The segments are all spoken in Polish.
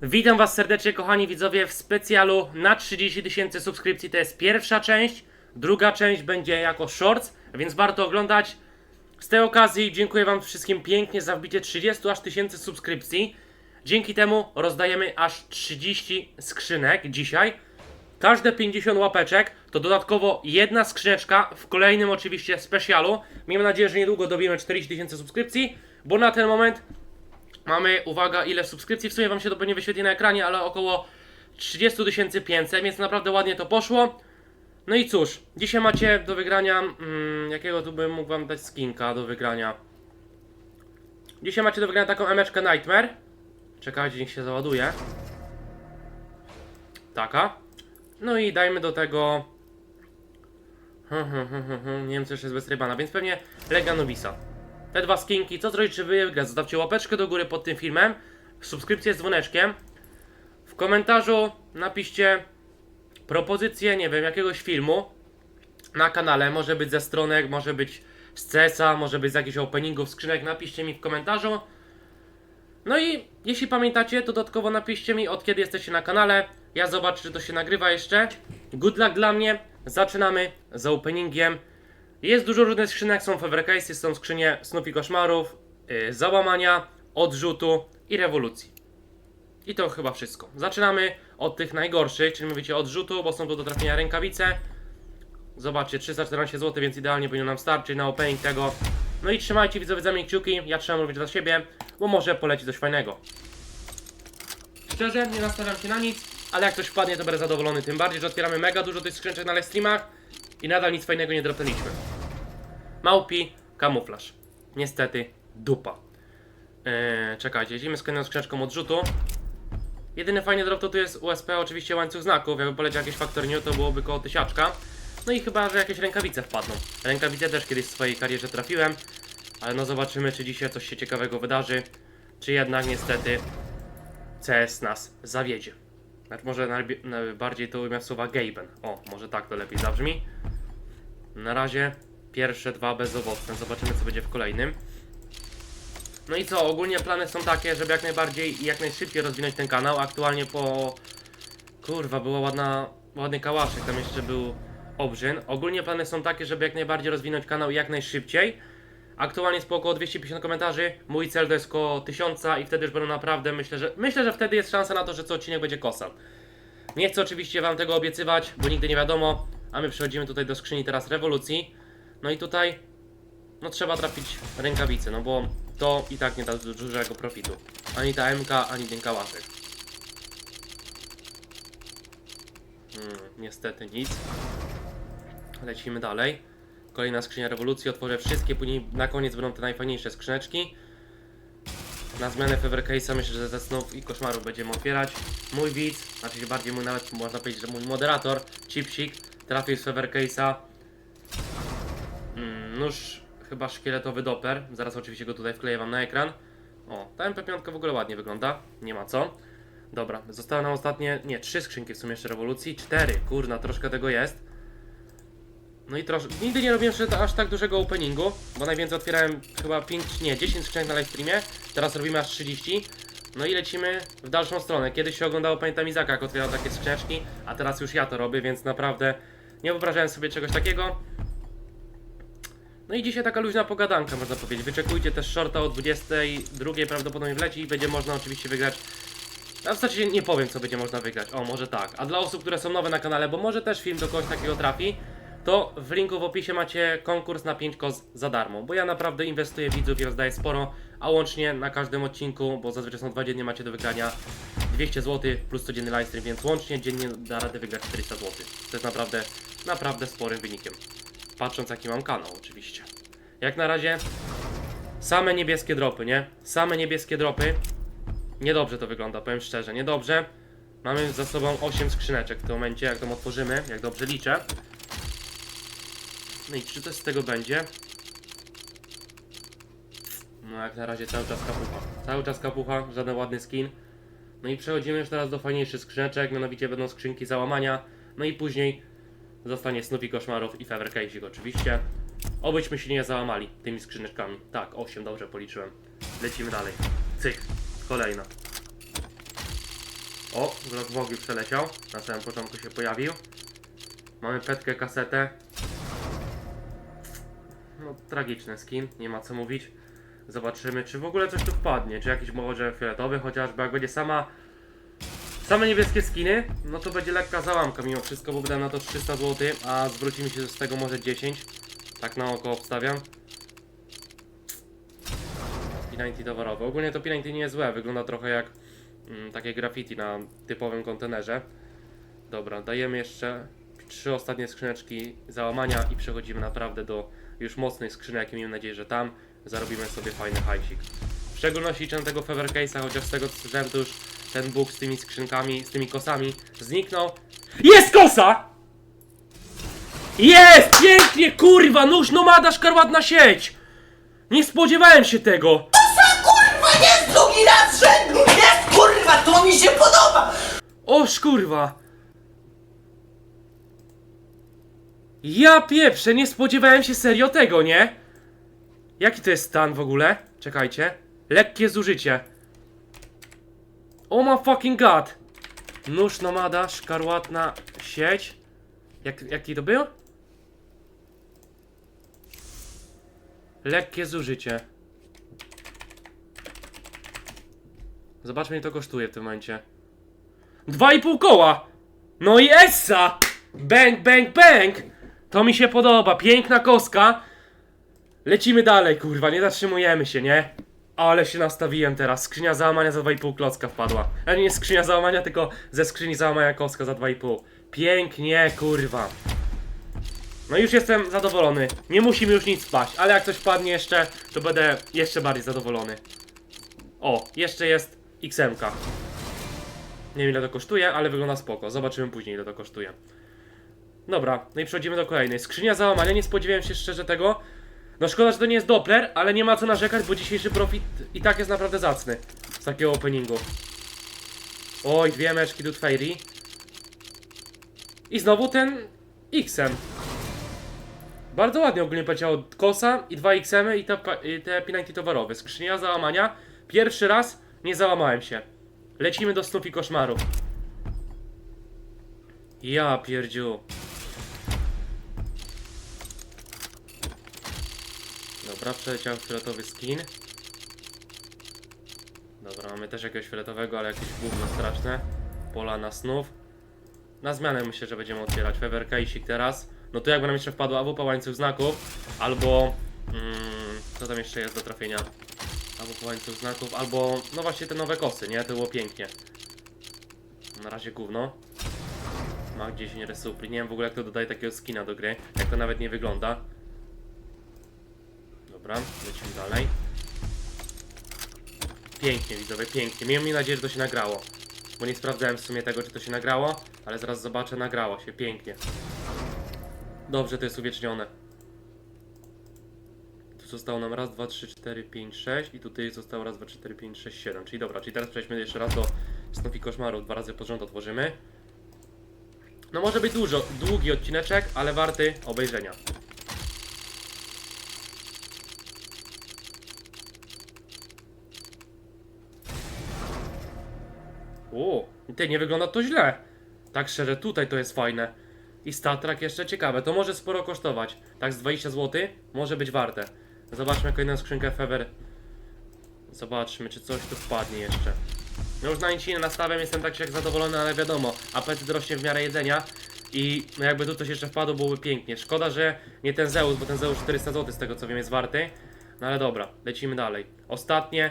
Witam Was serdecznie, kochani widzowie, w specjalu na 30 tysięcy subskrypcji. To jest pierwsza część. Druga część będzie jako shorts, więc warto oglądać. Z tej okazji dziękuję Wam wszystkim pięknie za wbicie 30 aż tysięcy subskrypcji. Dzięki temu rozdajemy aż 30 skrzynek dzisiaj. Każde 50 łapeczek to dodatkowo jedna skrzyneczka w kolejnym oczywiście specjalu. Miejmy nadzieję, że niedługo dobijemy 40 tysięcy subskrypcji, bo na ten moment Mamy, uwaga, ile subskrypcji, w sumie Wam się to pewnie wyświetli na ekranie, ale około 30 500, więc naprawdę ładnie to poszło. No i cóż, dzisiaj macie do wygrania, mm, jakiego tu bym mógł Wam dać skinka do wygrania. Dzisiaj macie do wygrania taką emeczkę Nightmare. Czekajcie, niech się załaduje. Taka. No i dajmy do tego... Hmm, hmm, hmm, hmm, hmm, nie wiem co jeszcze jest bez rybana, więc pewnie Lega Nobisa te dwa skinki. Co zrobić, żeby je wygrać? Zostawcie łapeczkę do góry pod tym filmem, subskrypcję z dzwoneczkiem. W komentarzu napiszcie propozycję, nie wiem, jakiegoś filmu na kanale. Może być ze stronek, może być z CS-a, może być z jakichś openingów, skrzynek. Napiszcie mi w komentarzu. No i jeśli pamiętacie, to dodatkowo napiszcie mi od kiedy jesteście na kanale. Ja zobaczę, czy to się nagrywa jeszcze. Good luck dla mnie. Zaczynamy z openingiem. Jest dużo różnych skrzynek, są favor cases, są skrzynie snów i koszmarów, yy, załamania, odrzutu i rewolucji. I to chyba wszystko. Zaczynamy od tych najgorszych, czyli mówicie odrzutu, bo są tu do trafienia rękawice. Zobaczcie, 314 zł, więc idealnie powinno nam starczyć na opening tego. No i trzymajcie widzowie za mnie kciuki, ja trzymam również za siebie, bo może poleci coś fajnego. Szczerze, nie nastawiam się na nic, ale jak coś wpadnie, to będę zadowolony. Tym bardziej, że otwieramy mega dużo tych skrzyneczek na live streamach i nadal nic fajnego nie dropnęliśmy. Małpi, kamuflaż. Niestety, dupa. Eee, czekajcie, jedziemy z kolejną odrzutu. Jedyny fajny drop to tu jest USP, oczywiście łańcuch znaków. Jakby poleciał jakieś Factor New, to byłoby koło tysiaczka. No i chyba, że jakieś rękawice wpadną. Rękawice też kiedyś w swojej karierze trafiłem. Ale no zobaczymy, czy dzisiaj coś się ciekawego wydarzy. Czy jednak niestety CS nas zawiedzie. Znaczy może bardziej to umiał słowa Gaben. O, może tak to lepiej zabrzmi. Na razie pierwsze dwa bezowocne. Zobaczymy co będzie w kolejnym. No i co, ogólnie plany są takie, żeby jak najbardziej i jak najszybciej rozwinąć ten kanał. Aktualnie po... Kurwa, była ładna, ładny kałaszek, tam jeszcze był obrzyn. Ogólnie plany są takie, żeby jak najbardziej rozwinąć kanał jak najszybciej. Aktualnie jest po około 250 komentarzy. Mój cel to jest około 1000 i wtedy już będą naprawdę, myślę, że myślę, że wtedy jest szansa na to, że co odcinek będzie kosa. Nie chcę oczywiście wam tego obiecywać, bo nigdy nie wiadomo. A my przechodzimy tutaj do skrzyni teraz rewolucji. No i tutaj no trzeba trafić rękawice, no bo to i tak nie da du- dużego profitu. Ani ta MK, ani ten kałaszek. Hmm, niestety nic. Lecimy dalej. Kolejna skrzynia rewolucji, otworzę wszystkie, później na koniec będą te najfajniejsze skrzyneczki. Na zmianę Fever Case'a myślę, że ze snów i koszmarów będziemy otwierać. Mój widz, znaczy bardziej mój nawet można powiedzieć, że mój moderator, Chipsik, trafił z Fever Case'a. Mm, nóż chyba szkieletowy doper. Zaraz oczywiście go tutaj wkleję wam na ekran. O, ta MP5 w ogóle ładnie wygląda. Nie ma co. Dobra, zostały nam ostatnie, nie, trzy skrzynki w sumie jeszcze rewolucji. Cztery, kurna, troszkę tego jest. No i troszkę, nigdy nie robiłem jeszcze aż tak dużego openingu, bo najwięcej otwierałem chyba 5, nie, 10 skrzynek na live streamie. Teraz robimy aż 30. No i lecimy w dalszą stronę. Kiedyś się oglądało, pamiętam Izaka, jak otwierał takie skrzyneczki, a teraz już ja to robię, więc naprawdę nie wyobrażałem sobie czegoś takiego. No i dzisiaj taka luźna pogadanka, można powiedzieć. Wyczekujcie też shorta o 22 prawdopodobnie wleci i będzie można oczywiście wygrać. A w zasadzie nie powiem, co będzie można wygrać. O, może tak. A dla osób, które są nowe na kanale, bo może też film do kogoś takiego trafi, to w linku w opisie macie konkurs na 5 koz za darmo. Bo ja naprawdę inwestuję w widzów i rozdaję sporo, a łącznie na każdym odcinku, bo zazwyczaj są dwa dziennie, macie do wygrania 200 zł plus codzienny livestream, więc łącznie dziennie da radę wygrać 400 zł. To jest naprawdę, naprawdę sporym wynikiem. Patrząc jaki mam kanał oczywiście. Jak na razie same niebieskie dropy, nie? Same niebieskie dropy. Niedobrze to wygląda, powiem szczerze, niedobrze. Mamy za sobą 8 skrzyneczek w tym momencie, jak to otworzymy, jak dobrze liczę. No i czy coś z tego będzie? No jak na razie cały czas kapucha. Cały czas kapucha, żaden ładny skin. No i przechodzimy już teraz do fajniejszych skrzyneczek, mianowicie będą skrzynki załamania. No i później zostanie Snoopy Koszmarów i Fever Case'ik oczywiście. Obyśmy się nie załamali tymi skrzyneczkami. Tak, 8 dobrze policzyłem. Lecimy dalej. Cyk, kolejna. O, Glock Wogi przeleciał. Na samym początku się pojawił. Mamy petkę, kasetę. No, tragiczny skin, nie ma co mówić. Zobaczymy, czy w ogóle coś tu wpadnie. Czy jakiś może fioletowy chociażby. Jak będzie sama. Same niebieskie skiny, no to będzie lekka załamka mimo wszystko, bo wydam na to 300 zł, a zwróci mi się z tego może 10. Tak na oko obstawiam. P90 towarowe. Ogólnie to P90 nie jest złe, wygląda trochę jak mm, takie graffiti na typowym kontenerze. Dobra, dajemy jeszcze trzy ostatnie skrzyneczki załamania i przechodzimy naprawdę do już mocnej skrzynek i miejmy nadzieję, że tam zarobimy sobie fajny hajsik. W szczególności liczę tego Fever Case'a, chociaż z tego względu już ten bóg z tymi skrzynkami, z tymi kosami zniknął. Jest kosa! Jest! Pięknie, kurwa! Nóż nomada, szkarłatna sieć! Nie spodziewałem się tego! Kurwa, jest drugi raz rzędu! Jest kurwa, to mi się podoba! Oż kurwa! Ja pieprzę, nie spodziewałem się serio tego, nie? Jaki to jest stan w ogóle? Czekajcie. Lekkie zużycie. Oh my fucking god! Nóż nomada, szkarłatna sieć. Jak, jaki to był? Lekkie zużycie. Zobaczmy, ile to kosztuje w tym momencie. Dwa i pół koła! No i Essa! Bang, bang, bang! To mi się podoba, piękna koska. Lecimy dalej, kurwa, nie zatrzymujemy się, nie? Ale się nastawiłem teraz. Skrzynia załamania za 2,5 klocka wpadła. A nie skrzynia załamania, tylko ze skrzyni załamania kostka za 2,5. Pięknie, kurwa. No już jestem zadowolony. Nie musimy już nic spać, ale jak coś padnie jeszcze, to będę jeszcze bardziej zadowolony. O, jeszcze jest XM-ka. Nie wiem ile to kosztuje, ale wygląda spoko. Zobaczymy później ile to kosztuje. Dobra, no i przechodzimy do kolejnej. Skrzynia załamania, nie spodziewałem się szczerze tego. No szkoda, że to nie jest Doppler, ale nie ma co narzekać, bo dzisiejszy profit i tak jest naprawdę zacny. Z takiego openingu. Oj, dwie meczki do Fairy. I znowu ten XM. Bardzo ładnie ogólnie poleciało Kosa i dwa XM i te, i te P90 towarowe. Skrzynia załamania. Pierwszy raz nie załamałem się. Lecimy do snów i koszmarów. Ja pierdziu. Dobra, przeleciał fioletowy skin. Dobra, mamy też jakiegoś fioletowego, ale jakieś gówno straszne. Pola na snów. Na zmianę myślę, że będziemy otwierać Fever Case'ik teraz. No to jakby nam jeszcze wpadło albo po łańcuch znaków, albo... Mm, co tam jeszcze jest do trafienia? Po łańcuch znaków, albo... No właśnie te nowe kosy, nie? To było pięknie. Na razie gówno. Ma 10 resupli. Nie wiem w ogóle jak to dodaje takiego skina do gry. Jak to nawet nie wygląda. Dobra, lecimy dalej. Pięknie widzowie, pięknie. Miałem nadzieję, że to się nagrało. Bo nie sprawdzałem w sumie tego, czy to się nagrało, ale zaraz zobaczę, nagrało się, pięknie. Dobrze, to jest uwiecznione. Tu zostało nam raz, dwa, trzy, cztery, pięć, sześć i tutaj zostało raz, dwa, trzy, cztery, pięć, sześć, siedem. Czyli dobra, czyli teraz przejdźmy jeszcze raz do Snów i Koszmarów. Dwa razy pod rząd otworzymy. No może być dużo, długi odcineczek, ale warty obejrzenia. O, ty nie wygląda to źle. Tak szczerze, tutaj to jest fajne. I statrak jeszcze ciekawe, to może sporo kosztować. Tak z 20 zł może być warte. Zobaczmy kolejną skrzynkę Fever. Zobaczmy, czy coś tu wpadnie jeszcze. No już na nic nie nastawiam, jestem tak jak zadowolony, ale wiadomo, apetyt rośnie w miarę jedzenia. I no jakby tu coś jeszcze wpadło, byłoby pięknie. Szkoda, że nie ten Zeus, bo ten Zeus 400 zł z tego co wiem jest warty. No ale dobra, lecimy dalej. Ostatnie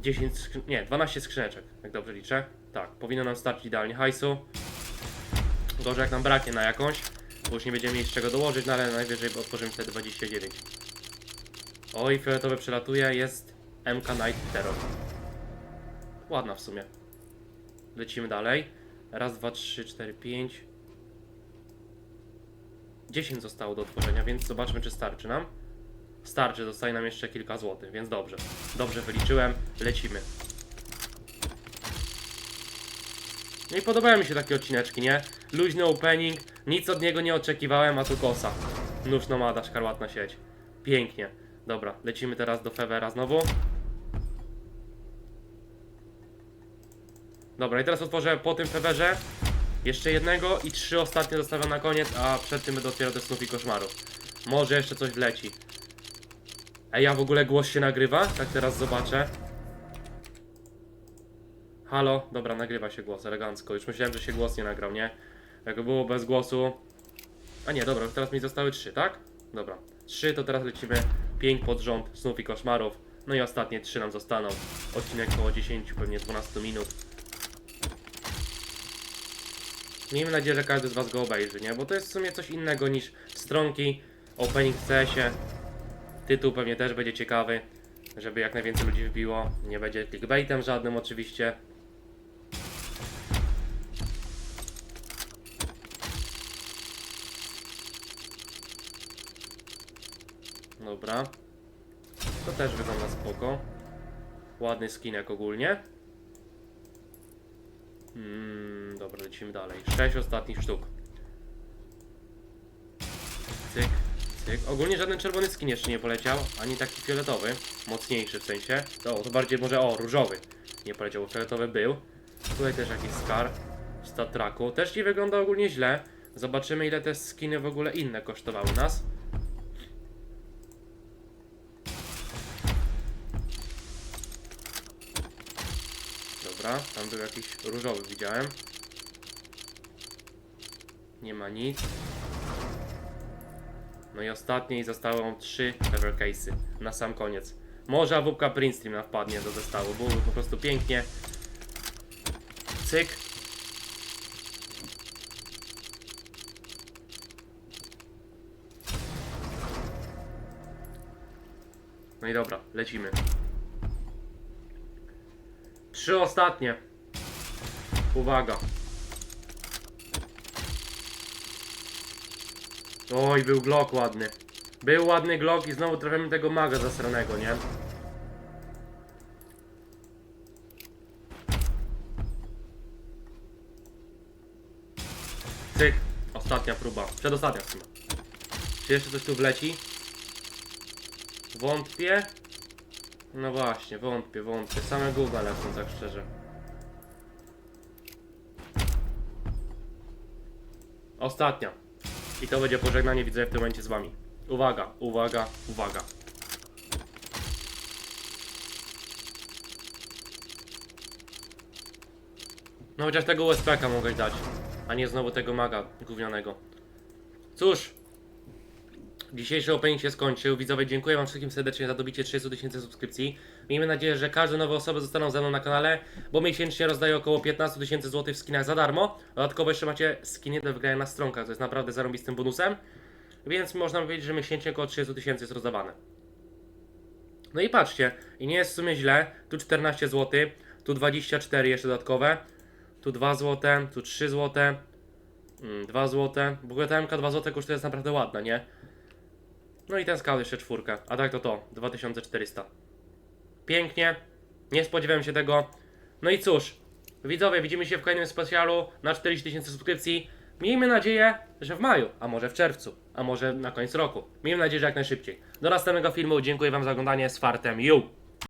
10, skrzy- nie, 12 skrzyneczek, jak dobrze liczę. Tak, powinno nam starczyć idealnie hajsu. Gorzej jak nam braknie na jakąś, bo już nie będziemy mieć czego dołożyć, no ale najwyżej otworzymy wtedy 29. Oj, fioletowy przelatuje, jest MK Night Terror. Ładna w sumie. Lecimy dalej. Raz, dwa, trzy, cztery, pięć. 10 zostało do otworzenia, więc zobaczmy czy starczy nam. Starczy, zostaje nam jeszcze kilka złotych, więc dobrze. Dobrze wyliczyłem, lecimy. No i podobają mi się takie odcineczki, nie? Luźny opening, nic od niego nie oczekiwałem, a tu kosa. Nóż nomada, szkarłatna sieć. Pięknie. Dobra, lecimy teraz do Fevera znowu. Dobra, i teraz otworzę po tym fewerze jeszcze jednego i trzy ostatnie zostawiam na koniec, a przed tym będę otwierał te snów i koszmarów. Może jeszcze coś wleci. Ej, ja w ogóle głos się nagrywa? Tak teraz zobaczę. Halo? Dobra, nagrywa się głos, elegancko. Już myślałem, że się głos nie nagrał, nie? Jakby było bez głosu. A nie, dobra, teraz mi zostały trzy, tak? Dobra. Trzy, to teraz lecimy pięć pod rząd snów i koszmarów. No i ostatnie trzy nam zostaną. Odcinek około 10, pewnie 12 minut. Miejmy nadzieję, że każdy z Was go obejrzy, nie? Bo to jest w sumie coś innego niż stronki, opening w CS-ie. Tytuł pewnie też będzie ciekawy, żeby jak najwięcej ludzi wbiło. Nie będzie clickbaitem żadnym oczywiście. Dobra. To też wygląda spoko. Ładny skinek ogólnie. Mm, dobra, lecimy dalej. Sześć ostatnich sztuk. Cyk, Ogólnie żaden czerwony skin jeszcze nie poleciał, ani taki fioletowy, mocniejszy w sensie. To, to bardziej może, o, różowy nie poleciał, bo fioletowy był. Tutaj też jakiś skar w stat tracku. Też nie wygląda ogólnie źle. Zobaczymy ile te skiny w ogóle inne kosztowały nas. Dobra, tam był jakiś różowy, widziałem. Nie ma nic. No i ostatniej zostały nam trzy Ever Case'y na sam koniec. Może AWP Prince Stream nam wpadnie do zestawu, byłoby po prostu pięknie. Cyk. No i dobra, lecimy. Trzy ostatnie. Uwaga. Oj, był Glock ładny. Był ładny Glock i znowu trafiamy tego maga zasranego, nie? Cyk. Ostatnia próba. Przedostatnia w sumie. Czy jeszcze coś tu wleci? Wątpię. No właśnie, wątpię, wątpię. Same gówna lecą, tak szczerze. Ostatnia. I to będzie pożegnanie widzę w tym momencie z wami. Uwaga, uwaga, uwaga. No chociaż tego USPK mogę dać, a nie znowu tego maga gównianego. Cóż, Dzisiejszy opening się skończył. Widzowie, dziękuję Wam wszystkim serdecznie za dobicie 30 tysięcy subskrypcji. Miejmy nadzieję, że każde nowe osoby zostaną ze mną na kanale, bo miesięcznie rozdaję około 15 tysięcy złotych w skinach za darmo. Dodatkowo jeszcze macie skiny do wygrania na stronkach, to jest naprawdę zarąbistym bonusem. Więc można powiedzieć, że miesięcznie około 30 tysięcy jest rozdawane. No i patrzcie, i nie jest w sumie źle. Tu 14 zł, tu 24 jeszcze dodatkowe, tu 2 zł, tu 3 zł, mm, 2 zł. W ogóle ta MK 2 zł kosztuje jest naprawdę ładna, nie? No i ten skał jeszcze czwórkę. A tak to to, 2400. Pięknie. Nie spodziewałem się tego. No i cóż, widzowie, widzimy się w kolejnym specjalu na 40 tysięcy subskrypcji. Miejmy nadzieję, że w maju, a może w czerwcu, a może na koniec roku. Miejmy nadzieję, że jak najszybciej. Do następnego filmu. Dziękuję Wam za oglądanie. Z fartem. You!